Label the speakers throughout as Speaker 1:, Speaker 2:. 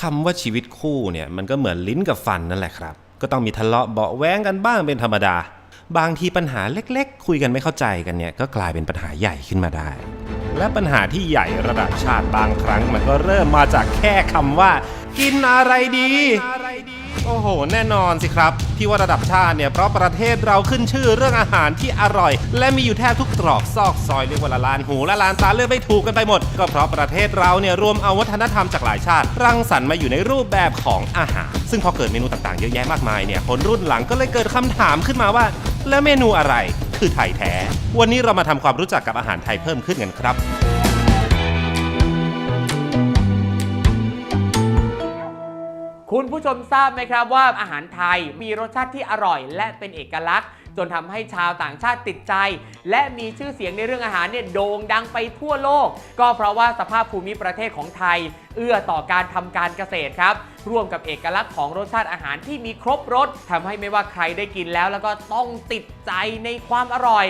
Speaker 1: คำว่าชีวิตคู่เนี่ยมันก็เหมือนลิ้นกับฟันนั่นแหละครับ ก็ต้องมีทะเลาะเบาแว้งกันบ้างเป็นธรรมดา บางทีปัญหาเล็กๆ คุยกันไม่เข้าใจกันเนี่ยก็กลายเป็นปัญหาใหญ่ขึ้นมาได้ และปัญหาที่ใหญ่ระดับชาติบางครั้ง มันก็เริ่มมาจากแค่คำว่า กินอะไรดี โอ้โห แน่นอนสิครับ ที่ว่าระดับชาติเนี่ย เพราะประเทศเราขึ้นชื่อเรื่องอาหารที่อร่อย และมีอยู่แทบทุกตรอกซอกซอยเรียกว่าละลานหูละลานตาเลือกไม่ถูกกันไปหมด ก็เพราะประเทศเราเนี่ยรวมเอาวัฒนธรรมจากหลายชาติ รังสรรค์มาอยู่ในรูปแบบของอาหาร ซึ่งพอเกิดเมนูต่างๆเยอะแยะมากมายเนี่ยคนรุ่นหลังก็เลยเกิดคำถามขึ้นมาว่า แล้วเมนูอะไรคือไทยแท้ วันนี้เรามาทำความรู้จักกับอาหารไทยเพิ่มขึ้นกันครับ
Speaker 2: คุณผู้ชมทราบไหมครับว่าอาหารไทยมีรสชาติที่อร่อย และเป็นเอกลักษณ์ จนทำให้ชาวต่างชาติติดใจ และมีชื่อเสียงในเรื่องอาหารเนี่ยโด่งดังไปทั่วโลก ก็เพราะว่าสภาพภูมิประเทศของไทย เอื้อต่อการทำการเกษตรครับร่วมกับเอกลักษณ์ของรสชาติอาหารที่มีครบรสทำให้ไม่ว่าใครได้กินแล้ว แล้วก็ต้องติดใจในความอร่อย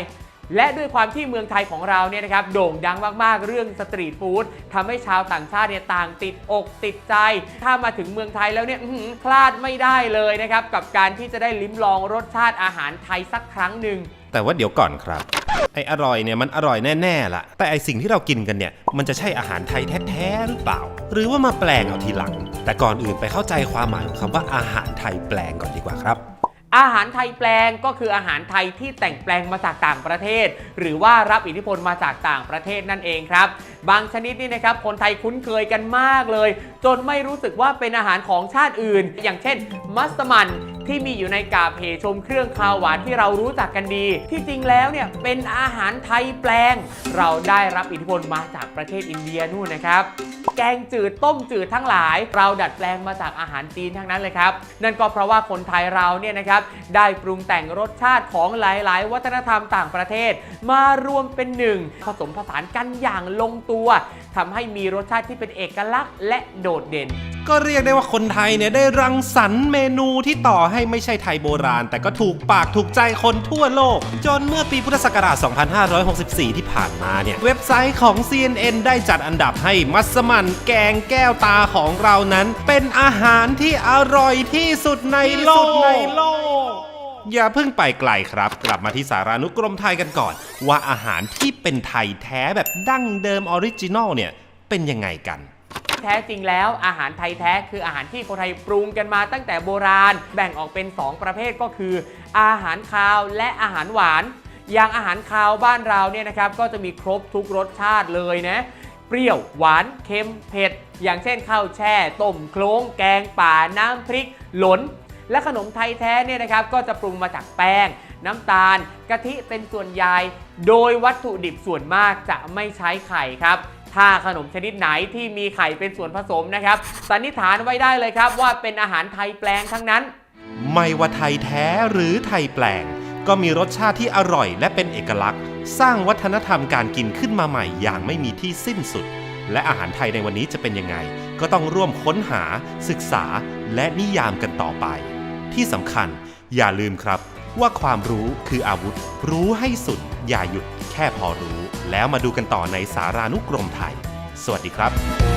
Speaker 2: และด้วยความที่เมืองไทยของเราเนี่ยนะครับโด่งดังมากๆ เรื่องสตรีทฟู้ดทำให้ชาวต่างชาติเนี่ยต่างติดอกติดใจ ถ้ามาถึงเมืองไทยแล้วเนี่ยพลาดไม่ได้เลยนะครับ กับการที่จะได้ลิ้มลองรสชาติอาหารไทยสักครั้งหนึ่ง
Speaker 1: แต่ว่าเดี๋ยวก่อนครับ ไอ้อร่อยเนี่ยมันอร่อยแน่ๆล่ะ แต่ไอสิ่งที่เรากินกันเนี่ย มันจะใช่อาหารไทยแท้ๆหรือเปล่า หรือว่ามาแปลงเอาทีหลัง แต่ก่อนอื่นไปเข้าใจความหมายของคำว่าอาหารไทยแปลงก่อนดีกว่าครับ
Speaker 2: อาหารไทยแปลงก็คืออาหารไทยที่แต่งแปลงมาจากต่างประเทศ หรือว่ารับอิทธิพลมาจากต่างประเทศนั่นเองครับ บางชนิดนี่นะครับคนไทยคุ้นเคยกันมากเลย จนไม่รู้สึกว่าเป็นอาหารของชาติอื่น อย่างเช่น มัสมั่นที่มีอยู่ในกาเพชมเครื่องคาวหวานที่เรารู้จักกันดี ที่จริงแล้วเนี่ยเป็นอาหารไทยแปลง เราได้รับอิทธิพลมาจากประเทศอินเดียนู่นนะครับ แกงจืดต้มจืดทั้งหลาย เราดัดแปลงมาจากอาหารจีนทั้งนั้นเลยครับ นั่นก็เพราะว่าคนไทยเราเนี่ยนะครับได้ปรุงแต่งรสชาติของหลาย ๆ วัฒนธรรมต่างประเทศ มารวมเป็นหนึ่งผสมผสานกันอย่างลงตัวตัวทำให้มีรสชาติที่เป็นเอกลักษณ์และโดดเด่น
Speaker 1: ก็เรียกได้ว่าคนไทยเนี่ยได้รังสรรค์เมนูที่ต่อให้ไม่ใช่ไทยโบราณ แต่ก็ถูกปากถูกใจคนทั่วโลก จนเมื่อปีพุทธศักราช 2564 ที่ผ่านมาเนี่ย เว็บไซต์ของ CNN ได้จัดอันดับให้มัสมั่นแกงแก้วตาของเรานั้น เป็นอาหารที่อร่อยที่สุดในโลก อย่าเพิ่งไปไกลครับ กลับมาที่สารานุกรมไทยกันก่อน ว่าอาหารที่เป็นไทยแท้แบบดั้งเดิมออริจินอลเนี่ยเป็นยังไงกัน
Speaker 2: แท้จริงแล้วอาหารไทยแท้คืออาหารที่คนไทยปรุงกันมาตั้งแต่โบราณ แบ่งออกเป็น 2 ประเภทก็คือ อาหารคาวและอาหารหวาน อย่างอาหารคาวบ้านเราเนี่ยนะครับก็จะมีครบทุกรสชาติเลยนะเปรี้ยวหวานเค็มเผ็ด อย่างเช่นข้าวแช่ ต้มโคลงแกงป่าน้ำพริก หลน และขนมไทยแท้เนี่ยนะครับก็จะปรุงมาจากแป้ง น้ำตาล กะทิเป็นส่วนใหญ่โดยวัตถุดิบส่วนมากจะไม่ใช้ไข่ครับถ้าขนมชนิดไหนที่มีไข่เป็นส่วนผสมนะครับสันนิษฐานไว้ได้เลยครับ ว่าเป็นอาหารไทยแปลงทั้งนั้น
Speaker 1: ไม่ว่าไทยแท้หรือไทยแปลง ก็มีรสชาติที่อร่อยและเป็นเอกลักษณ์ สร้างวัฒนธรรมการกินขึ้นมาใหม่อย่างไม่มีที่สิ้นสุด และอาหารไทยในวันนี้จะเป็นยังไง ก็ต้องร่วมค้นหา ศึกษา และนิยามกันต่อไป ที่สำคัญ อย่าลืมครับ ว่าความรู้คืออาวุธ รู้ให้สุด อย่าหยุดแค่พอรู้ แล้วมาดูกันต่อในสารานุกรมไทย สวัสดีครับ